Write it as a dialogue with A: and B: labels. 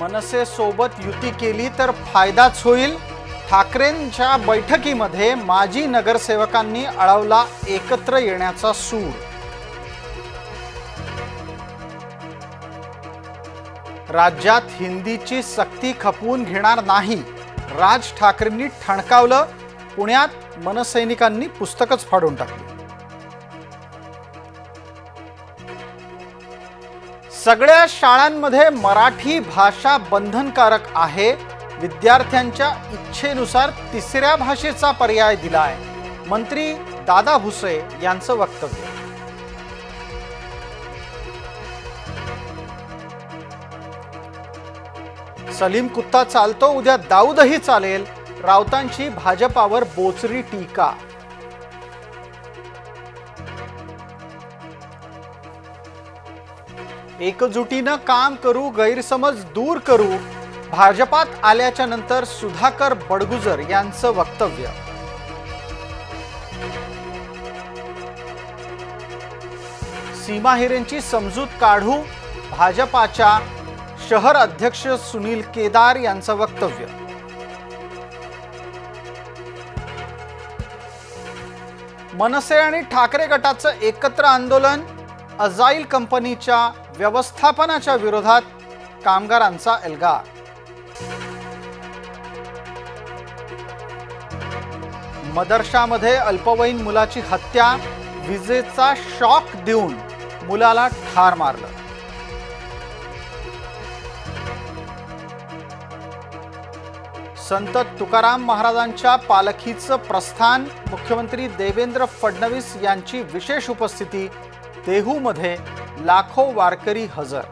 A: मनसे सोबत युती केली तर फायदाच होईल. ठाकरेंच्या बैठकीमध्ये माजी नगरसेवकांनी अळवला एकत्र येण्याचा सूर राज्यात हिंदीची सक्ती खपवून घेणार नाही. राज ठाकरेंनी ठणकावलं. पुण्यात मनसैनिकांनी पुस्तकच फाडून टाकली. सगळ्या शाळांमध्ये मराठी भाषा बंधनकारक आहे. विद्यार्थ्यांच्या इच्छेनुसार तिसऱ्या भाषेचा पर्याय दिलाय. मंत्री दादा भुसे यांचं वक्तव्य. सलीम कुत्ता चालतो उद्या दाऊदही चालेल. राऊतांची भाजपावर बोचरी टीका. एकजुटीनं काम करू गैरसमज दूर करू भाजपात आल्याच्यानंतर सुधाकर बडगुजर यांचं वक्तव्य. सीमा हिरेंची समजूत काढू भाजपाच्या शहर अध्यक्ष सुनील केदार यांचं वक्तव्य. मनसे आणि ठाकरे गटाचं एकत्र आंदोलन अजाईल कंपनीच्या व्यवस्थापनाच्या विरोधात कामगारांचा एल्गार मदरशामध्ये अल्पवयीन मुलाची हत्या विजेचा शॉक देऊन मुलाला ठार मारलं. संत तुकाराम महाराजांच्या पालखीचं प्रस्थान मुख्यमंत्री देवेंद्र फडणवीस यांची विशेष उपस्थिती देहूमध्ये लाखो वारकरी हजर